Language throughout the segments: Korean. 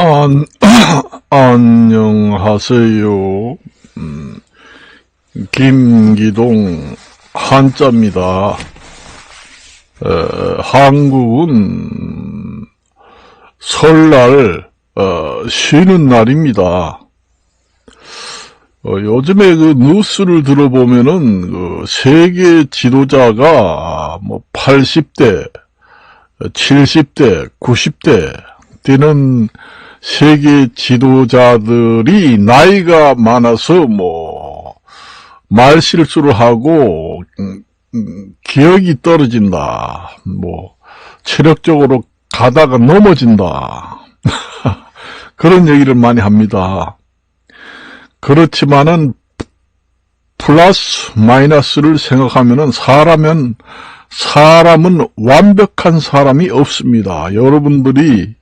안, 안녕하세요. 음, 김기동 한자입니다. 에, 한국은 설날 어, 쉬는 날입니다. 어, 요즘에 그 뉴스를 들어보면은 그 세계 지도자가 뭐 80대, 70대, 90대 되는 세계 지도자들이 나이가 많아서 뭐 말실수를 하고 음, 음, 기억이 떨어진다. 뭐 체력적으로 가다가 넘어진다. 그런 얘기를 많이 합니다. 그렇지만은 플러스 마이너스를 생각하면은 사람은 사람은 완벽한 사람이 없습니다. 여러분들이 에,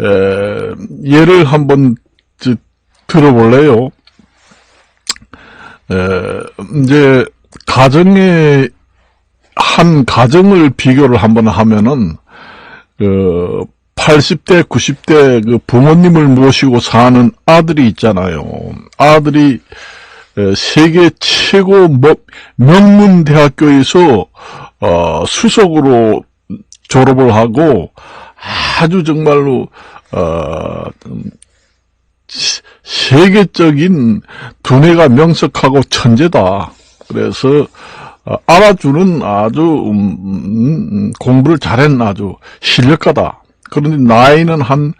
예를 한번 저, 들어볼래요? 에, 이제 가정의 한 가정을 비교를 한번 하면은 그 80대, 90대 그 부모님을 모시고 사는 아들이 있잖아요. 아들이 에, 세계 최고 뭐- 명문 대학교에서 어, 수석으로 졸업을 하고 아주 정말로 어, 음, 시- 세계적인 두뇌가 명석하고 천재다. 그래서 어, 알아주는 아주 음, 음, 음, 공부를 잘했는 아주 실력가다. 그런데 나이는 한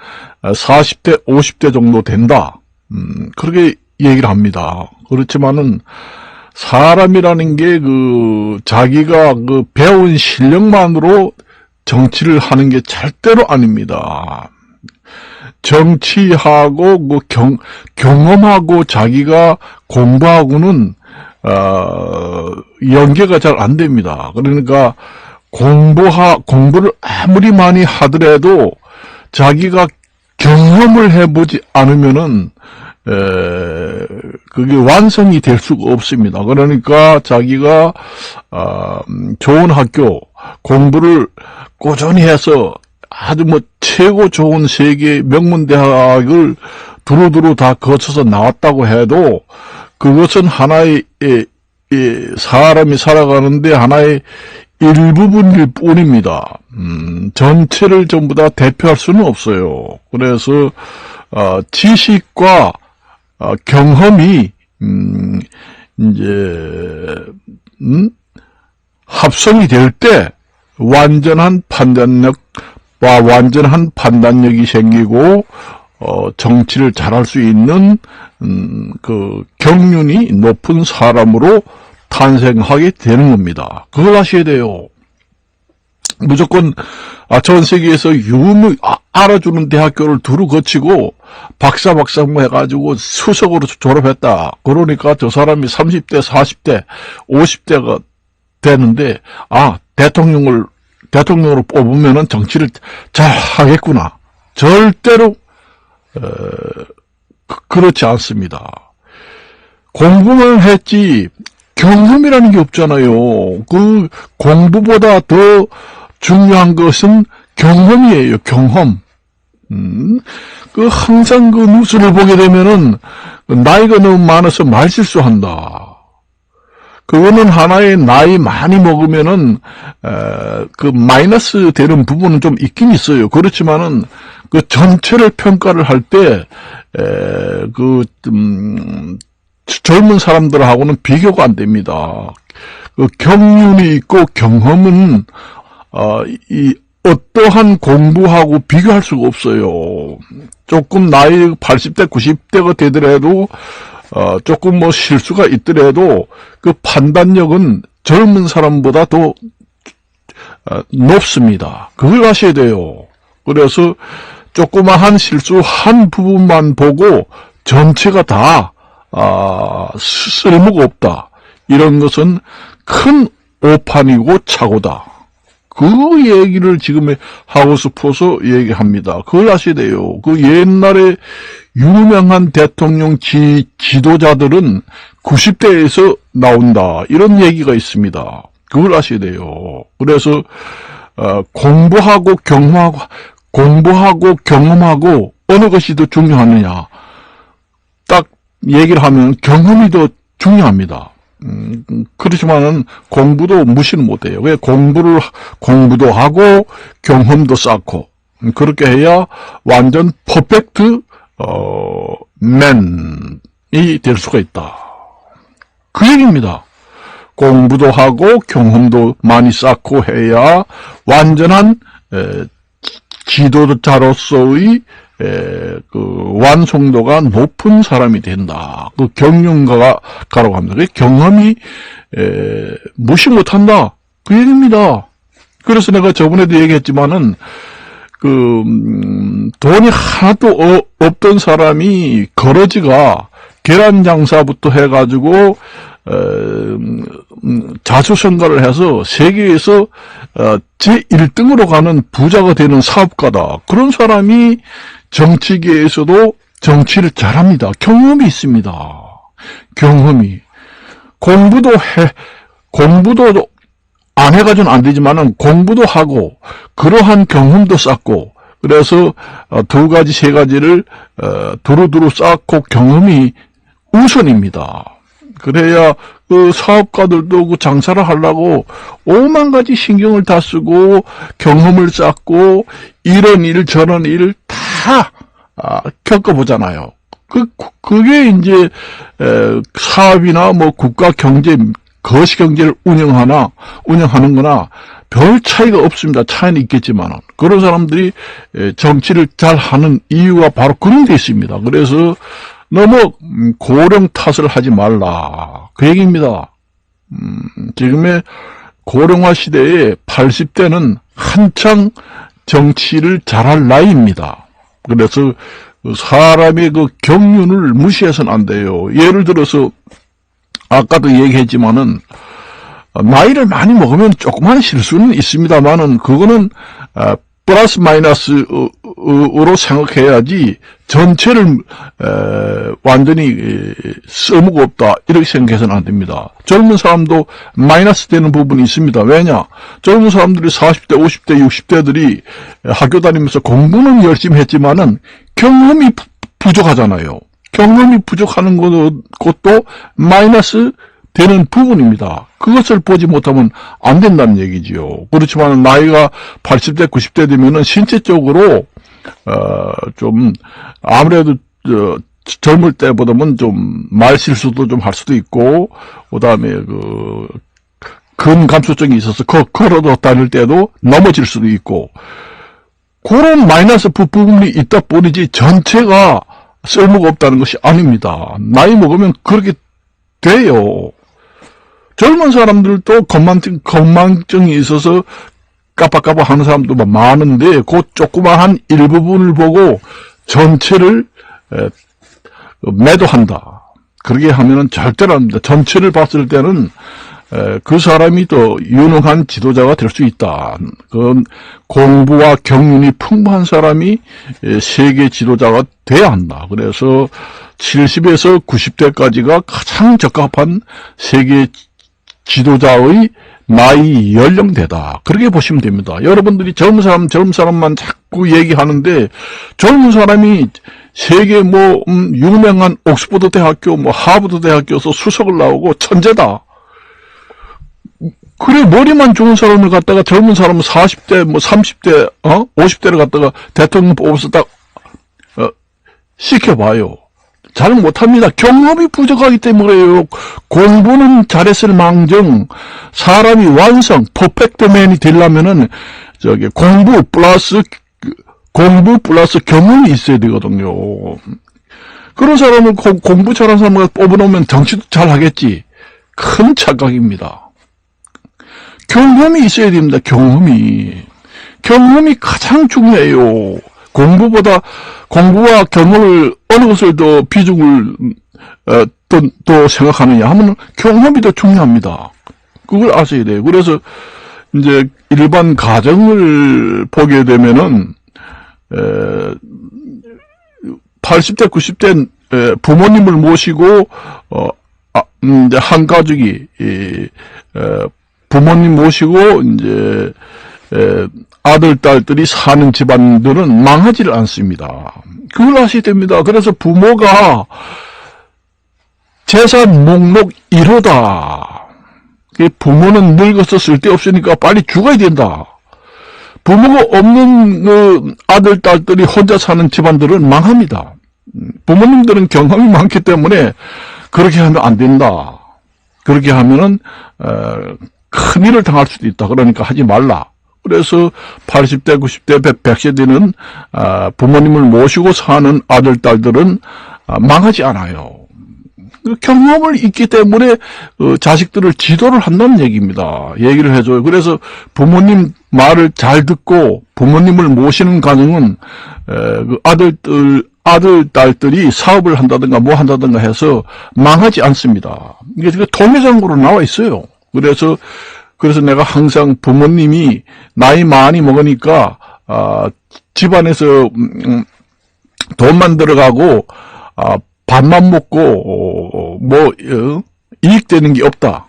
40대, 50대 정도 된다. 음, 그렇게 얘기를 합니다. 그렇지만은 사람이라는 게 그 자기가 그 배운 실력만으로 정치를 하는 게 절대로 아닙니다. 정치하고 그 경, 경험하고 자기가 공부하고는 어, 연계가 잘 안 됩니다. 그러니까 공부하 공부를 아무리 많이 하더라도 자기가 경험을 해보지 않으면은 에, 그게 완성이 될 수가 없습니다. 그러니까 자기가 아, 음, 좋은 학교 공부를 꾸준히 해서 아주 뭐 최고 좋은 세계 명문 대학을 두루두루 다 거쳐서 나왔다고 해도 그것은 하나의 에, 에, 사람이 살아가는데 하나의 일부분일 뿐입니다. 음, 전체를 전부 다 대표할 수는 없어요. 그래서 어, 지식과 어, 경험이 음, 이제 음? 합성이 될 때 완전한 판단력과 완전한 판단력이 생기고 어, 정치를 잘할 수 있는 음, 그 경륜이 높은 사람으로 탄생하게 되는 겁니다. 그걸 아셔야 돼요. 무조건 아, 전 세계에서 유무 아, 알아주는 대학교를 두루 거치고 박사 박사모 해가지고 수석으로 졸업했다. 그러니까 저 사람이 30대, 40대, 50대가 되는데 아 대통령을 대통령으로 뽑으면은 정치를 잘 하겠구나. 절대로 어, 그- 그렇지 않습니다. 공부만 했지 경험이라는 게 없잖아요. 그 공부보다 더 중요한 것은 경험이에요. 경험. 음, 그 항상 그 뉴스를 보게 되면은 나이가 너무 많아서 말실수한다. 그거는 하나의 나이 많이 먹으면은 에, 그 마이너스 되는 부분은 좀 있긴 있어요. 그렇지만은 그 전체를 평가를 할때그 음, 젊은 사람들하고는 비교가 안 됩니다. 그 경륜이 있고 경험은 어, 이 어떠한 공부하고 비교할 수가 없어요. 조금 나이 80대, 90대가 되더라도 어, 조금 뭐 실수가 있더라도 그 판단력은 젊은 사람보다 더 어, 높습니다. 그걸 아셔야 돼요. 그래서 조그마한 실수 한 부분만 보고 전체가 다 아, 쓸모가 없다. 이런 것은 큰 오판이고 착오다. 그 얘기를 지금 하고 싶어서 얘기합니다. 그걸 아셔야 돼요. 그 옛날에 유명한 대통령 지, 지도자들은 90대에서 나온다. 이런 얘기가 있습니다. 그걸 아셔야 돼요. 그래서 어, 공부하고 경험하고 공부하고 경험하고 어느 것이 더 중요하느냐. 딱 얘기를 하면 경험이 더 중요합니다. 음, 그렇지만은 공부도 무시는 못해요. 왜 공부를, 공부도 하고 경험도 쌓고, 음, 그렇게 해야 완전 퍼펙트, 어, 맨이 될 수가 있다. 그 얘기입니다. 공부도 하고 경험도 많이 쌓고 해야 완전한 에, 지도자로서의 에, 그 완성도가 높은 사람이 된다. 그 경륜가라고 합니다. 그 경험이 에, 무시 못한다. 그 얘기입니다. 그래서 내가 저번에도 얘기했지만은 그 음, 돈이 하나도 어- 없던 사람이 거러지가 계란 장사부터 해가지고 어, 음, 음, 자수성가를 해서 세계에서 어, 제 1등으로 가는 부자가 되는 사업가다. 그런 사람이 정치계에서도 정치를 잘합니다. 경험이 있습니다. 경험이 공부도 해 공부도 안 해가지고는 안 되지만은 공부도 하고 그러한 경험도 쌓고 그래서 어, 두 가지 세 가지를 어, 두루두루 쌓고 경험이 우선입니다. 그래야 그 사업가들도 그 장사를 하려고 오만 가지 신경을 다 쓰고 경험을 쌓고 이런 일 저런 일을 다 아, 겪어보잖아요. 그 그게 이제 에, 사업이나 뭐 국가 경제 거시 경제를 운영하나 운영하는 거나 별 차이가 없습니다. 차이는 있겠지만 그런 사람들이 에, 정치를 잘 하는 이유가 바로 그런 데 있습니다. 그래서 너무 음, 고령 탓을 하지 말라 그 얘기입니다. 음, 지금의 고령화 시대에 80대는 한창 정치를 잘할 나이입니다. 그래서 그 사람의 그 경륜을 무시해서는 안 돼요. 예를 들어서 아까도 얘기했지만은 어, 나이를 많이 먹으면 조그만 실수는 있습니다만은 그거는 어, 플러스 마이너스로 생각해야지 전체를 에, 완전히 없다 이렇게 생각해서는 안 됩니다. 젊은 사람도 마이너스 되는 부분이 있습니다. 왜냐? 젊은 사람들이 40대, 50대, 60대들이 학교 다니면서 공부는 열심히 했지만은 경험이 부- 부족하잖아요. 경험이 부족하는 것도, 마이너스 되는 부분입니다. 그것을 보지 못하면 안 된다는 얘기지요. 그렇지만 나이가 80대, 90대 되면은 신체적으로 어, 좀 아무래도 저, 젊을 때보다는 좀 말실수도 좀 할 수도 있고 그다음에 그 근감수증이 있어서 거, 걸어도 다닐 때도 넘어질 수도 있고 그런 마이너스 부- 부분이 있다 뿐이지 전체가 쓸모가 없다는 것이 아닙니다. 나이 먹으면 그렇게 돼요. 젊은 사람들도 건망증, 건망증이 있어서 까빡까빡 하는 사람도 뭐 많은데, 그 조그마한 일부분을 보고 전체를 에, 매도한다. 그렇게 하면 은 절대로 안 됩니다. 전체를 봤을 때는 에, 그 사람이 더 유능한 지도자가 될 수 있다. 그건 공부와 경륜이 풍부한 사람이 에, 세계 지도자가 돼야 한다. 그래서 70에서 90대까지가 가장 적합한 세계 지도자의 나이 연령대다. 그렇게 보시면 됩니다. 여러분들이 젊은 사람, 젊은 사람만 자꾸 얘기하는데, 젊은 사람이 세계 뭐, 음, 유명한 옥스퍼드 대학교, 뭐, 하버드 대학교에서 수석을 나오고 천재다. 그래, 머리만 좋은 사람을 갖다가 젊은 사람은 40대, 뭐, 30대, 어? 50대를 갖다가 대통령 뽑아서 딱, 어, 시켜봐요. 잘 못합니다. 경험이 부족하기 때문에요. 공부는 잘했을 망정, 사람이 완성, 퍼펙트맨이 되려면은, 저기, 공부 플러스, 그, 공부 플러스 경험이 있어야 되거든요. 그런 사람을 고- 공부 잘하는 사람을 뽑아놓으면 정치도 잘 하겠지. 큰 착각입니다. 경험이 있어야 됩니다. 경험이. 경험이 가장 중요해요. 공부보다 공부와 경험을 어느 것을 더 비중을 어, 또, 또 생각하느냐 하면 경험이 더 중요합니다. 그걸 아셔야 돼요. 그래서 이제 일반 가정을 보게 되면은 에, 80대 90대 에, 부모님을 모시고 어, 아, 음, 한 가족이 이, 에, 부모님 모시고 이제 에, 아들 딸들이 사는 집안들은 망하지를 않습니다. 그걸 아셔야 됩니다. 그래서 부모가 재산 목록 1호다. 부모는 늙어서 쓸데없으니까 빨리 죽어야 된다. 부모가 없는 그 아들, 딸들이 혼자 사는 집안들은 망합니다. 음, 부모님들은 경험이 많기 때문에 그렇게 하면 안 된다. 그렇게 하면은 어, 큰 일을 당할 수도 있다. 그러니까 하지 말라. 그래서 80대, 90대, 100, 100세대는 아, 부모님을 모시고 사는 아들, 딸들은 아, 망하지 않아요. 그 경험을 있기 때문에 어, 자식들을 지도를 한다는 얘기입니다. 얘기를 해줘요. 그래서 부모님 말을 잘 듣고 부모님을 모시는 가정은 에, 그 아들들 아들 딸들이 사업을 한다든가 뭐 한다든가 해서 망하지 않습니다. 이게 통계상으로 나와 있어요. 그래서 그래서 내가 항상 부모님이 나이 많이 먹으니까 아, 집안에서 음, 음, 돈만 들어가고 아, 밥만 먹고 어, 뭐 어, 이익되는 게 없다.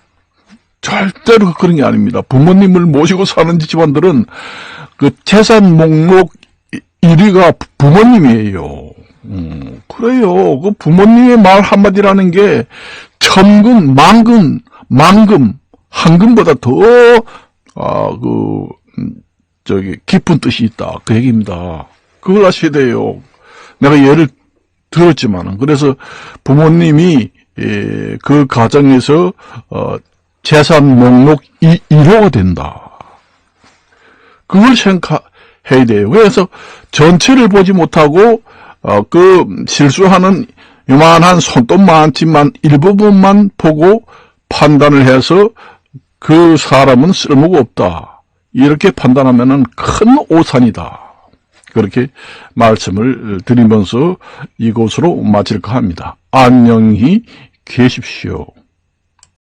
절대로 그런 게 아닙니다. 부모님을 모시고 사는 집안들은 그 재산 목록 1위가 부모님이에요. 음, 그래요. 그 부모님의 말 한마디라는 게 천금, 만금, 만금, 한금보다 더, 아, 그, 음, 저기, 깊은 뜻이 있다. 그 얘기입니다. 그걸 아셔야 돼요. 내가 예를 들었지만은. 그래서 부모님이, 예, 그 가정에서, 어, 재산 목록 1호가 된다. 그걸 생각해야 돼요. 그래서 전체를 보지 못하고, 어, 그 실수하는 요만한 손톱 많지만 일부분만 보고 판단을 해서 그 사람은 쓸모가 없다. 이렇게 판단하면은 큰 오산이다. 그렇게 말씀을 드리면서 이곳으로 마칠까 합니다. 안녕히 계십시오.